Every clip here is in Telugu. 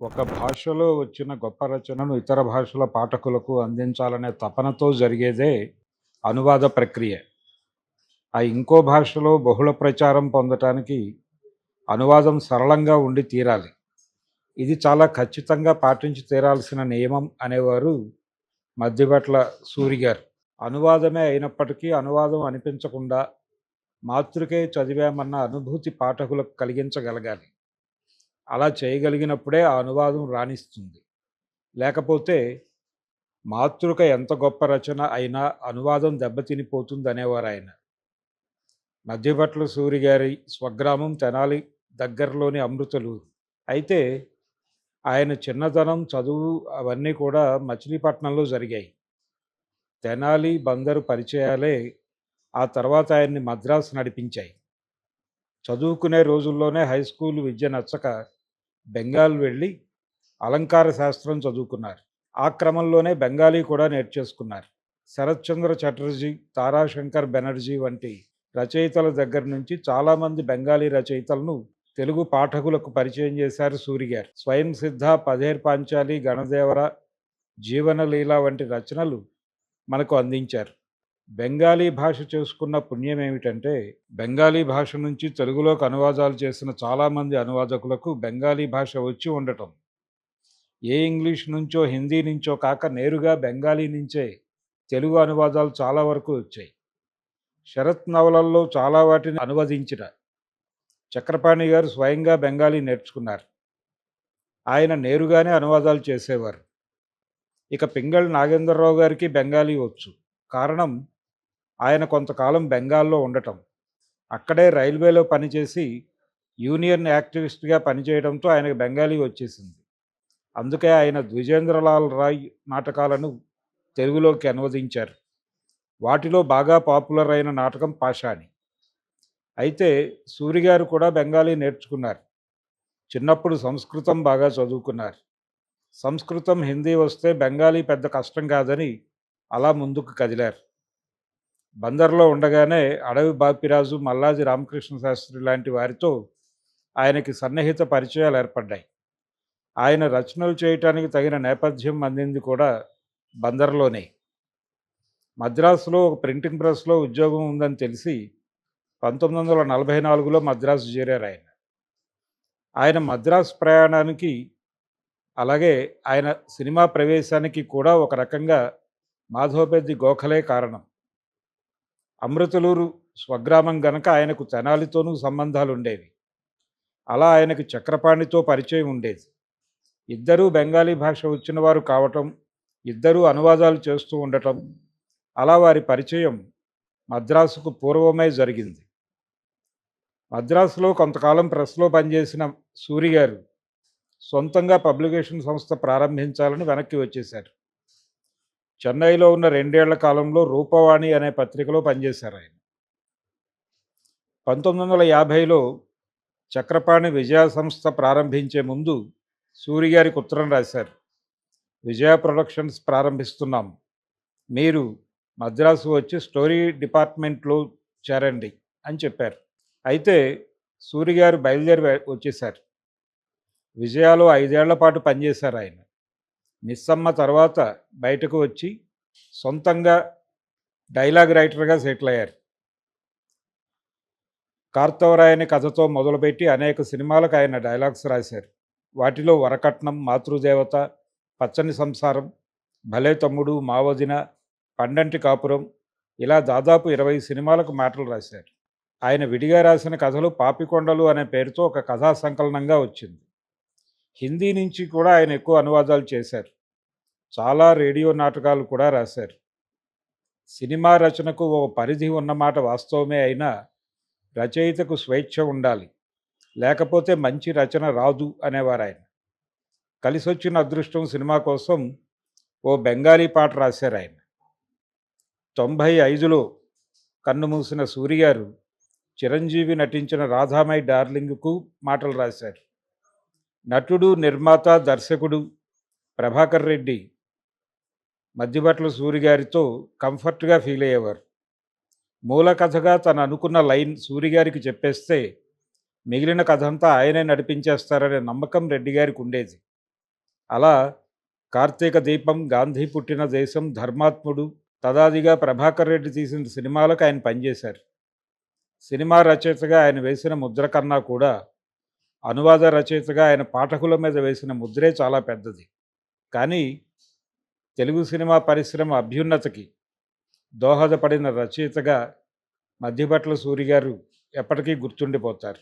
ఒక భాషలో వచ్చిన గొప్ప రచనను ఇతర భాషల పాఠకులకు అందించాలనే తపనతో జరిగేదే అనువాద ప్రక్రియ. ఆ ఇంకో భాషలో బహుళ ప్రచారం పొందటానికి అనువాదం సరళంగా ఉండి తీరాలి. ఇది చాలా ఖచ్చితంగా పాటించి తీరాల్సిన నియమం అనేవారు మధ్యపట్ల సూరి గారు అనువాదమే అయినప్పటికీ అనువాదం అనిపించకుండా మాతృకే చదివామన్న అనుభూతి పాఠకులకు కలిగించగలగాలి. అలా చేయగలిగినప్పుడే ఆ అనువాదం రాణిస్తుంది. లేకపోతే మాతృక ఎంత గొప్ప రచన అయినా అనువాదం దెబ్బతినిపోతుంది అనేవారు ఆయన మధ్యపట్ల సూరి గారి స్వగ్రామం తెనాలి దగ్గరలోని అమృతలు. అయితే ఆయన చిన్నతనం చదువు అవన్నీ కూడా మచిలీపట్నంలో జరిగాయి. తెనాలి బందరు పరిచయాలే ఆ తర్వాత ఆయన్ని మద్రాసు నడిపించాయి. చదువుకునే రోజుల్లోనే హై స్కూల్ విద్య నచ్చక బెంగాల్ వెళ్ళి అలంకార శాస్త్రం చదువుకున్నారు. ఆ క్రమంలోనే బెంగాలీ కూడా నేర్చేసుకున్నారు. శరత్చంద్ర చటర్జీ తారాశంకర్ బెనర్జీ వంటి రచయితల దగ్గర నుంచి చాలామంది బెంగాలీ రచయితలను తెలుగు పాఠకులకు పరిచయం చేశారు సూరి గారు స్వయం సిద్ధ పదేర్ పాంచాలి గణదేవర జీవనలీల వంటి రచనలు మనకు అందించారు. బెంగాలీ భాష చేసుకున్న పుణ్యం ఏమిటంటే బెంగాలీ భాష నుంచి తెలుగులోకి అనువాదాలు చేసిన చాలామంది అనువాదకులకు బెంగాలీ భాష వచ్చి ఉండటం. ఏ ఇంగ్లీష్ నుంచో హిందీ నుంచో కాక నేరుగా బెంగాలీ నుంచే తెలుగు అనువాదాలు చాలా వరకు వచ్చాయి. శరత్ నవలల్లో చాలా వాటిని అనువదించిన చక్రపాణి గారు స్వయంగా బెంగాలీ నేర్చుకున్నారు. ఆయన నేరుగానే అనువాదాలు చేసేవారు. ఇక పింగళి నాగేంద్రరావు గారికి బెంగాలీ వచ్చు. కారణం ఆయన కొంతకాలం బెంగాల్లో ఉండటం. అక్కడే రైల్వేలో పనిచేసి యూనియన్ యాక్టివిస్ట్గా పనిచేయడంతో ఆయనకు బెంగాలీ వచ్చేసింది. అందుకే ఆయన ద్విజేంద్రలాల్ రాయ్ నాటకాలను తెలుగులోకి అనువదించారు. వాటిలో బాగా పాపులర్ అయిన నాటకం పాషాణి. అయితే సూరిగారు కూడా బెంగాలీ నేర్చుకున్నారు. చిన్నప్పుడు సంస్కృతం బాగా చదువుకున్నారు. సంస్కృతం హిందీ వస్తే బెంగాలీ పెద్ద కష్టం కాదని అలా ముందుకు కదిలారు. బందర్లో ఉండగానే అడవి బాపిరాజు మల్లాజి రామకృష్ణ శాస్త్రి లాంటి వారితో ఆయనకి సన్నిహిత పరిచయాలు ఏర్పడ్డాయి. ఆయన రచనలు చేయటానికి తగిన నేపథ్యం అందింది కూడా బందర్లోనే. మద్రాసులో ఒక ప్రింటింగ్ ప్రెస్లో ఉద్యోగం ఉందని తెలిసి పంతొమ్మిది వందల నలభై నాలుగులో మద్రాసు చేరారు ఆయన. ఆయన మద్రాసు ప్రయాణానికి అలాగే ఆయన సినిమా ప్రవేశానికి కూడా ఒక రకంగా మాధవపెద్ది గోఖలే కారణం. అమృతలూరు స్వగ్రామం గనక ఆయనకు తెనాలితోనూ సంబంధాలు ఉండేవి అలా ఆయనకు చక్రపాణితో పరిచయం ఉండేది. ఇద్దరూ బెంగాలీ భాష వచ్చినవారు కావటం ఇద్దరూ అనువాదాలు చేస్తూ ఉండటం అలా వారి పరిచయం మద్రాసుకు పూర్వమే జరిగింది. మద్రాసులో కొంతకాలం ప్రెస్లో పనిచేసిన సూరి గారు సొంతంగా పబ్లికేషన్ సంస్థ ప్రారంభించాలని వెనక్కి వచ్చేశారు. చెన్నైలో ఉన్న రెండేళ్ళ కాలంలో రూపవాణి అనే పత్రికలో పనిచేశారు ఆయన. పంతొమ్మిది వందల యాభైలో చక్రపాణి విజయ సంస్థ ప్రారంభించే ముందు సూరి గారికి ఉత్తరం రాశారు. విజయ ప్రొడక్షన్స్ ప్రారంభిస్తున్నాం. మీరు మద్రాసు వచ్చి స్టోరీ డిపార్ట్మెంట్లో చేరండి అని చెప్పారు. అయితే సూరి గారు బయలుదేరి వె- వచ్చేశారు. విజయాలో ఐదేళ్ళ పాటు పనిచేశారు ఆయన. మిస్సమ్మ తర్వాత బయటకు వచ్చి సొంతంగా డైలాగ్ రైటర్గా సెటిల్ అయ్యారు కార్తవరాయని కథతో మొదలుపెట్టి అనేక సినిమాలకు ఆయన డైలాగ్స్ రాశారు. వాటిలో వరకట్నం మాతృదేవత పచ్చని సంసారం భలే తమ్ముడు మావదిన పండంటి కాపురం ఇలా దాదాపు ఇరవై సినిమాలకు మాటలు రాశారు. ఆయన విడిగా రాసిన కథలు పాపికొండలు అనే పేరుతో ఒక కథా సంకలనంగా వచ్చింది. హిందీ నుంచి కూడా ఆయన ఎక్కువ అనువాదాలు చేశారు. చాలా రేడియో నాటకాలు కూడా రాశారు. సినిమా రచనకు ఓ పరిధి ఉన్నమాట వాస్తవమే అయినా రచయితకు స్వేచ్ఛ ఉండాలి. లేకపోతే మంచి రచన రాదు అనేవారు ఆయన కలిసొచ్చిన అదృష్టం సినిమా కోసం ఓ బెంగాలీ పాట రాశారు ఆయన తొంభై ఐదులో కన్నుమూసిన సూరి గారు చిరంజీవి నటించిన రాధామై డార్లింగ్కు మాటలు రాశారు. నటుడు నిర్మాత దర్శకుడు ప్రభాకర్ రెడ్డి మధ్యబట్ల సూరి గారితో కంఫర్ట్గా ఫీల్ అయ్యేవారు. మూల కథగా తను అనుకున్న లైన్ సూరి గారికి చెప్పేస్తే మిగిలిన కథ అంతా ఆయనే నడిపించేస్తారనే నమ్మకం రెడ్డి గారికి ఉండేది. అలా కార్తీక దీపం గాంధీ పుట్టిన దేశం ధర్మాత్ముడు తదాదిగా ప్రభాకర్ రెడ్డి తీసిన సినిమాలకు ఆయన పనిచేశారు. సినిమా రచయితగా ఆయన వేసిన ముద్ర కన్నా కూడా అనువాద రచయితగా ఆయన పాఠకుల మీద వేసిన ముద్రే చాలా పెద్దది. కానీ తెలుగు సినిమా పరిశ్రమ అభ్యున్నతకి దోహదపడిన రచయితగా మధ్యభట్ల సూరి గారు ఎప్పటికీ గుర్తుండిపోతారు.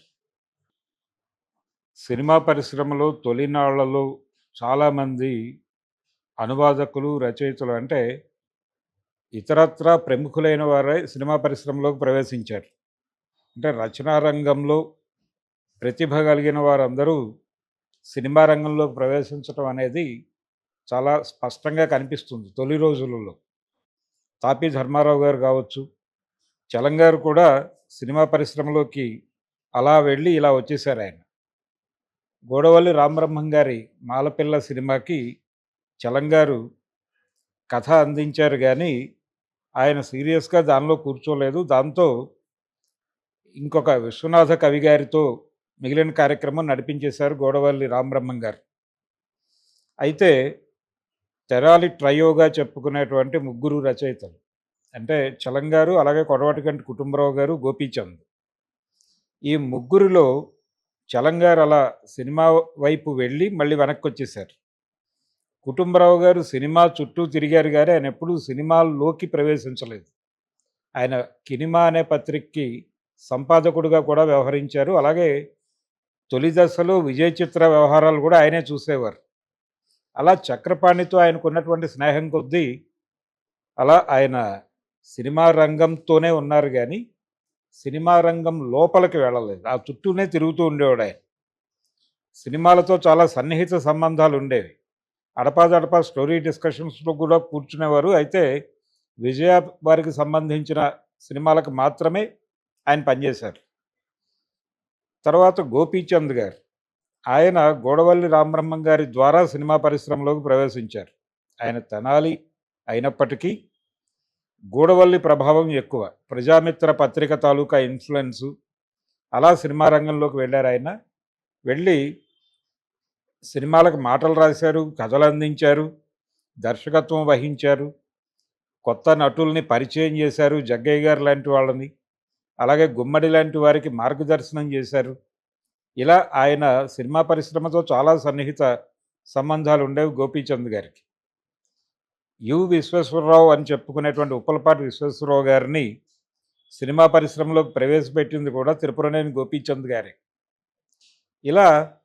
సినిమా పరిశ్రమలో తొలినాళ్ళలో చాలామంది అనువాదకులు రచయితలు అంటే ఇతరత్రా ప్రముఖులైన వారే సినిమా పరిశ్రమలోకి ప్రవేశించారు. అంటే రచనా రంగంలో ప్రతిభ కలిగిన వారందరూ సినిమా రంగంలోకి ప్రవేశించడం అనేది చాలా స్పష్టంగా కనిపిస్తుంది తొలి రోజులలో. తాపి ధర్మారావు గారు కావచ్చు చలంగారు కూడా సినిమా పరిశ్రమలోకి అలా వెళ్ళి ఇలా వచ్చేసారు ఆయన. గోడవల్లి రామబ్రహ్మం గారి మాలపిల్ల సినిమాకి చలంగారు కథ అందించారు కానీ ఆయన సీరియస్గా దానిలో కూర్చోలేదు. దాంతో ఇంకొక విశ్వనాథ కవి గారితో మిగిలిన కార్యక్రమం నడిపించేశారు గోడవల్లి రామబ్రహ్మం గారు. అయితే తెరాలి ట్రయోగా చెప్పుకునేటువంటి ముగ్గురు రచయితలు అంటే చలంగారు అలాగే కొడవటికంటి కుటుంబరావు గారు గోపీచంద్. ఈ ముగ్గురిలో చలంగారు అలా సినిమా వైపు వెళ్ళి మళ్ళీ వెనక్కి వచ్చేసారు కుటుంబరావు గారు సినిమా చుట్టూ తిరిగారు కానీ ఆయన ఎప్పుడూ సినిమాల్లోకి ప్రవేశించలేదు. ఆయన కినిమా అనే పత్రికకి సంపాదకుడుగా కూడా వ్యవహరించారు. అలాగే తొలి దశలో విజయ చిత్ర వ్యవహారాలు కూడా ఆయనే చూసేవారు. అలా చక్రపాణితో ఆయనకు ఉన్నటువంటి స్నేహం కొద్దీ అలా ఆయన సినిమా రంగంతోనే ఉన్నారు కానీ సినిమా రంగం లోపలికి వెళ్ళలేదు. ఆ చుట్టూనే తిరుగుతూ ఉండేవాడు ఆయన. సినిమాలతో చాలా సన్నిహిత సంబంధాలు ఉండేవి. అడపాదడపా స్టోరీ డిస్కషన్స్లో కూడా కూర్చునేవారు. అయితే విజయ వారికి సంబంధించిన సినిమాలకు మాత్రమే ఆయన పనిచేశారు. తర్వాత గోపీచంద్ గారు. ఆయన గోడవల్లి రామబ్రహ్మం గారి ద్వారా సినిమా పరిశ్రమలోకి ప్రవేశించారు. ఆయన తెనాలి అయినప్పటికీ గూడవల్లి ప్రభావం ఎక్కువ. ప్రజామిత్ర పత్రిక తాలూకా ఇన్ఫ్లుయెన్సు అలా సినిమా రంగంలోకి వెళ్ళారు ఆయన. వెళ్ళి సినిమాలకు మాటలు రాశారు కథలు అందించారు దర్శకత్వం వహించారు కొత్త నటుల్ని పరిచయం చేశారు జగ్గయ్య గారు లాంటి వాళ్ళని. అలాగే గుమ్మడి లాంటి వారికి మార్గదర్శనం చేశారు. ఇలా ఆయన సినిమా పరిశ్రమతో చాలా సన్నిహిత సంబంధాలు ఉండేవి గోపీచంద్ గారికి. యు విశ్వేశ్వరరావు అని చెప్పుకునేటువంటి ఉప్పలపాటి విశ్వేశ్వరరావు గారిని సినిమా పరిశ్రమలో ప్రవేశపెట్టింది కూడా త్రిపురనేని గోపీచంద్ గారే. ఇలా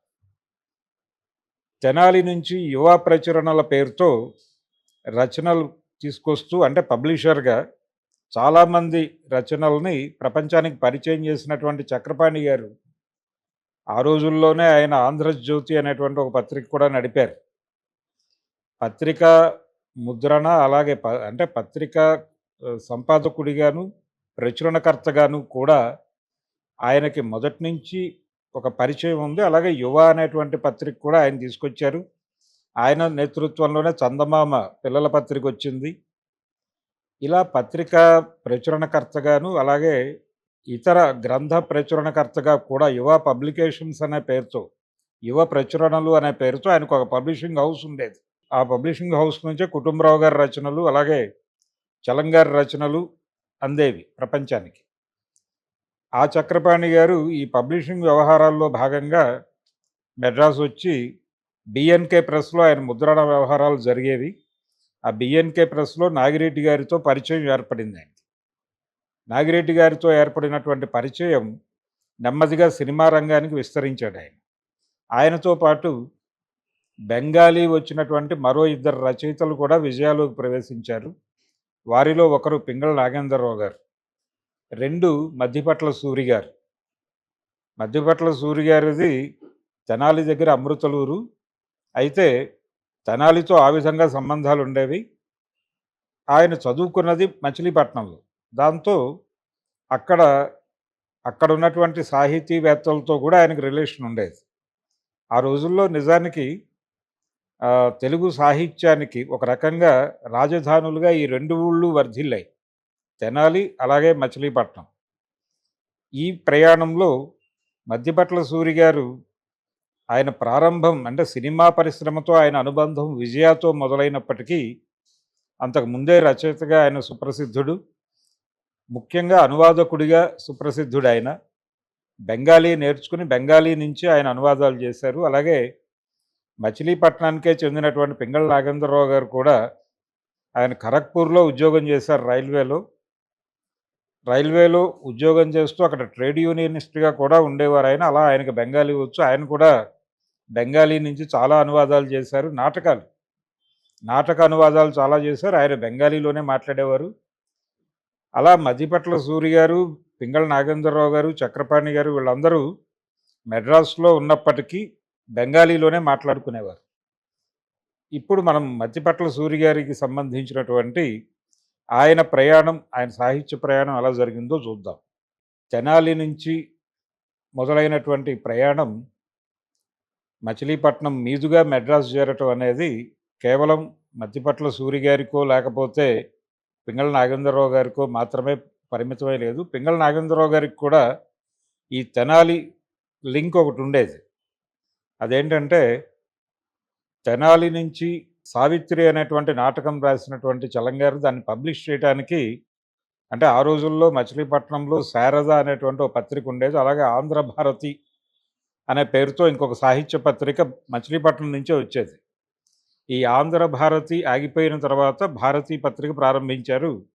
తెనాలి నుంచి యువ ప్రచురణల పేరుతో రచనలు తీసుకొస్తూ అంటే పబ్లిషర్గా చాలామంది రచనల్ని ప్రపంచానికి పరిచయం చేసినటువంటి చక్రపాణి గారు ఆ రోజుల్లోనే ఆయన ఆంధ్రజ్యోతి అనేటువంటి ఒక పత్రిక కూడా నడిపారు. పత్రిక ముద్రణ అలాగే ప అంటే పత్రిక సంపాదకుడిగాను ప్రచురణకర్తగాను కూడా ఆయనకి మొదటి నుంచి ఒక పరిచయం ఉంది. అలాగే యువ అనేటువంటి పత్రిక కూడా ఆయన తీసుకొచ్చారు. ఆయన నేతృత్వంలోనే చందమామ పిల్లల పత్రిక వచ్చింది. ఇలా పత్రిక ప్రచురణకర్తగాను అలాగే ఇతర గ్రంథ ప్రచురణకర్తగా కూడా యువ పబ్లికేషన్స్ అనే పేరుతో యువ ప్రచురణలు అనే పేరుతో ఆయనకు ఒక పబ్లిషింగ్ హౌస్ ఉండేది. ఆ పబ్లిషింగ్ హౌస్ నుంచే కుటుంబరావు గారి రచనలు అలాగే చలంగారి రచనలు అందేవి ప్రపంచానికి. ఆ చక్రపాణి గారు ఈ పబ్లిషింగ్ వ్యవహారాల్లో భాగంగా మెడ్రాస్ వచ్చి బిఎన్కే ప్రెస్లో ఆయన ముద్రణ వ్యవహారాలు జరిగేవి. ఆ బిఎన్కే ప్రెస్లో నాగిరెడ్డి గారితో పరిచయం ఏర్పడింది ఆయనకి నాగిరెడ్డి గారితో ఏర్పడినటువంటి పరిచయం నెమ్మదిగా సినిమా రంగానికి విస్తరించాడు ఆయన ఆయనతో పాటు బెంగాలీ వచ్చినటువంటి మరో ఇద్దరు రచయితలు కూడా విజయాలోకి ప్రవేశించారు. వారిలో ఒకరు పింగళ నాగేంద్రరావు గారు. రెండు మధ్యపట్ల సూరి గారు. మధ్యపట్ల సూరి గారిది తెనాలి దగ్గర అమృతలూరు. అయితే తెనాలితో ఆ విధంగా సంబంధాలు ఉండేవి ఆయన చదువుకున్నది మచిలీపట్నంలో. దాంతో అక్కడ అక్కడ ఉన్నటువంటి సాహితీవేత్తలతో కూడా ఆయనకు రిలేషన్ ఉండేది ఆ రోజుల్లో నిజానికి తెలుగు సాహిత్యానికి ఒక రకంగా రాజధానులుగా ఈ రెండు ఊళ్ళు వర్ధిల్లాయి. తెనాలి అలాగే మచిలీపట్నం. ఈ ప్రయాణంలో మధ్యపట్ల సూరి గారు ఆయన ప్రారంభం అంటే సినిమా పరిశ్రమతో ఆయన అనుబంధం విజయాతో మొదలైనప్పటికీ అంతకు ముందే రచయితగా ఆయన సుప్రసిద్ధుడు. ముఖ్యంగా అనువాదకుడిగా సుప్రసిద్ధుడు ఆయన. బెంగాలీ నేర్చుకుని బెంగాలీ నుంచి ఆయన అనువాదాలు చేశారు. అలాగే మచిలీపట్నానికే చెందినటువంటి పింగళ నాగేంద్రరావు గారు కూడా ఆయన ఖరగ్పూర్లో ఉద్యోగం చేశారు రైల్వేలో. రైల్వేలో ఉద్యోగం చేస్తూ అక్కడ ట్రేడ్ యూనియనిస్ట్గా కూడా ఉండేవారు ఆయన. అలా ఆయనకు బెంగాలీ వచ్చు. ఆయన కూడా బెంగాలీ నుంచి చాలా అనువాదాలు చేశారు. నాటకాలు. నాటక అనువాదాలు చాలా చేశారు. ఆయన బెంగాలీలోనే మాట్లాడేవారు. అలా మధ్యపట్ల సూరి గారు పింగళ నాగేంద్రరావు గారు చక్రపాణి గారు వీళ్ళందరూ మెడ్రాస్లో ఉన్నప్పటికీ బెంగాలీలోనే మాట్లాడుకునేవారు. ఇప్పుడు మనం మధ్యపట్ల సూరి గారికి సంబంధించినటువంటి ఆయన ప్రయాణం ఆయన సాహిత్య ప్రయాణం ఎలా జరిగిందో చూద్దాం. తెనాలి నుంచి మొదలైనటువంటి ప్రయాణం మచిలీపట్నం మీదుగా మెడ్రాస్ చేరటం అనేది కేవలం మధ్యపట్ల సూరి గారికో లేకపోతే పింగళ నాగేంద్రరావు గారికో మాత్రమే పరిమితమై లేదు. పింగళ నాగేంద్రరావు గారికి కూడా ఈ తెనాలి లింక్ ఒకటి ఉండేది. అదేంటంటే తెనాలి నుంచి సావిత్రి అనేటువంటి నాటకం రాసినటువంటి చలంగారు దాన్ని పబ్లిష్ చేయడానికి అంటే ఆ రోజుల్లో మచిలీపట్నంలో శారద అనేటువంటి ఒక పత్రిక ఉండేది. అలాగే ఆంధ్ర భారతి అనే పేరుతో ఇంకొక సాహిత్య పత్రిక మచిలీపట్నం నుంచే వచ్చేది. ఈ ఆంధ్ర భారతి ఆగిపోయిన తర్వాత భారతీ పత్రిక ప్రారంభించారు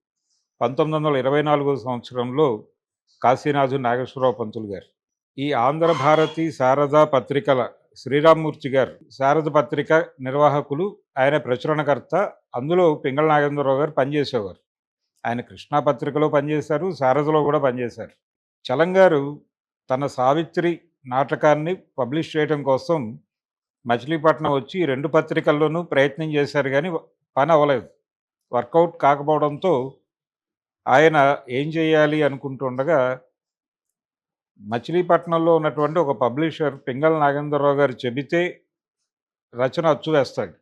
పంతొమ్మిది వందల ఇరవై నాలుగో సంవత్సరంలో కాశీనాథు నాగేశ్వరరావు పంతులు గారు. ఈ ఆంధ్ర భారతి శారదా పత్రికల శ్రీరామ్మూర్తి గారు శారద పత్రిక నిర్వాహకులు ఆయన ప్రచురణకర్త అందులో పింగళ నాగేంద్రరావు గారు పనిచేసేవారు. ఆయన కృష్ణా పత్రికలో పనిచేశారు శారదలో కూడా పనిచేశారు. చలంగారు తన సావిత్రి నాటకాన్ని పబ్లిష్ చేయడం కోసం మచిలీపట్నం వచ్చి రెండు పత్రికల్లోనూ ప్రయత్నం చేశారు కానీ పని అవ్వలేదు. వర్కౌట్ కాకపోవడంతో ఆయన ఏం చేయాలి అనుకుంటుండగా మచిలీపట్నంలో ఉన్నటువంటి ఒక పబ్లిషర్ పింగళ నాగేంద్రరావు గారు చెబితే రచన అచ్చు వేస్తాడు.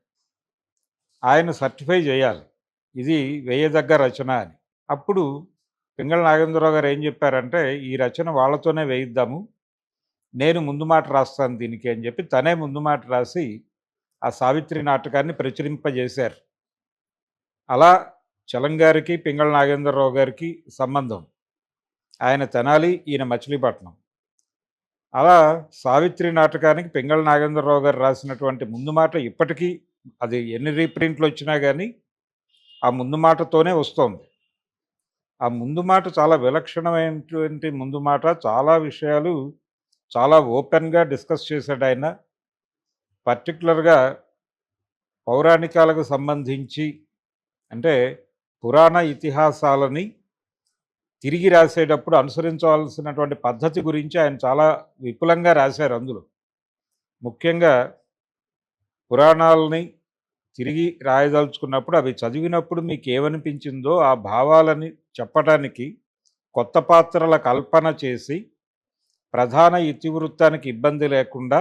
ఆయన సర్టిఫై చేయాలి. ఇది వేయదగ్గ రచన అని. అప్పుడు పింగళ నాగేంద్రరావు గారు ఏం చెప్పారంటే ఈ రచన వాళ్ళతోనే వేయిద్దాము. నేను ముందు మాట రాస్తాను దీనికి అని చెప్పి తనే ముందు మాట రాసి ఆ సావిత్రి నాటకాన్ని ప్రచురింపజేశారు. అలా చలంగారికి పింగళ నాగేంద్రరావు గారికి సంబంధం. ఆయన తెనాలి ఈయన మచిలీపట్నం. అలా సావిత్రి నాటకానికి పింగళ నాగేంద్రరావు గారు రాసినటువంటి ముందు మాట ఇప్పటికీ అది ఎన్ని రీప్రింట్లు వచ్చినా కానీ ఆ ముందు మాటతోనే వస్తోంది. ఆ ముందు మాట చాలా విలక్షణమైనటువంటి ముందు మాట చాలా విషయాలు చాలా ఓపెన్గా డిస్కస్ చేశాడు ఆయన పర్టికులర్గా పౌరాణికాలకు సంబంధించి అంటే పురాణ ఇతిహాసాలని తిరిగి రాసేటప్పుడు అనుసరించవలసినటువంటి పద్ధతి గురించి ఆయన చాలా విపులంగా రాశారు అందులో. ముఖ్యంగా పురాణాలని తిరిగి రాయదలుచుకున్నప్పుడు అవి చదివినప్పుడు మీకు ఏమనిపించిందో ఆ భావాలని చెప్పడానికి కొత్త పాత్రల కల్పన చేసి ప్రధాన ఇతివృత్తానికి ఇబ్బంది లేకుండా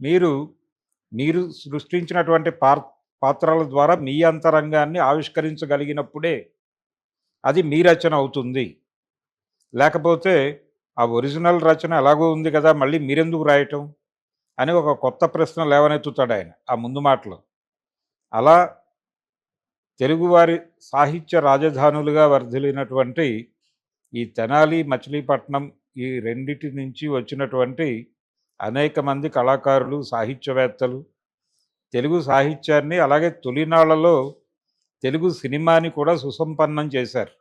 మీరు మీరు సృష్టించినటువంటి పాత్రల ద్వారా మీ అంతరంగాన్ని ఆవిష్కరించగలిగినప్పుడే అది మీ రచన అవుతుంది. లేకపోతే ఆ ఒరిజినల్ రచన ఎలాగో ఉంది కదా మళ్ళీ మీరెందుకు రాయటం? అని ఒక కొత్త ప్రశ్న లేవనెత్తుతాడు ఆయన ఆ ముందు మాటలో. అలా తెలుగువారి సాహిత్య రాజధానులుగా వర్ధిల్లినటువంటి ఈ తెనాలి మచిలీపట్నం ఈ రెండిటి నుంచి వచ్చినటువంటి అనేక మంది కళాకారులు సాహిత్యవేత్తలు తెలుగు సాహిత్యాన్ని అలాగే తొలినాళ్ళలో తెలుగు సినిమాని కూడా సుసంపన్నం చేశారు.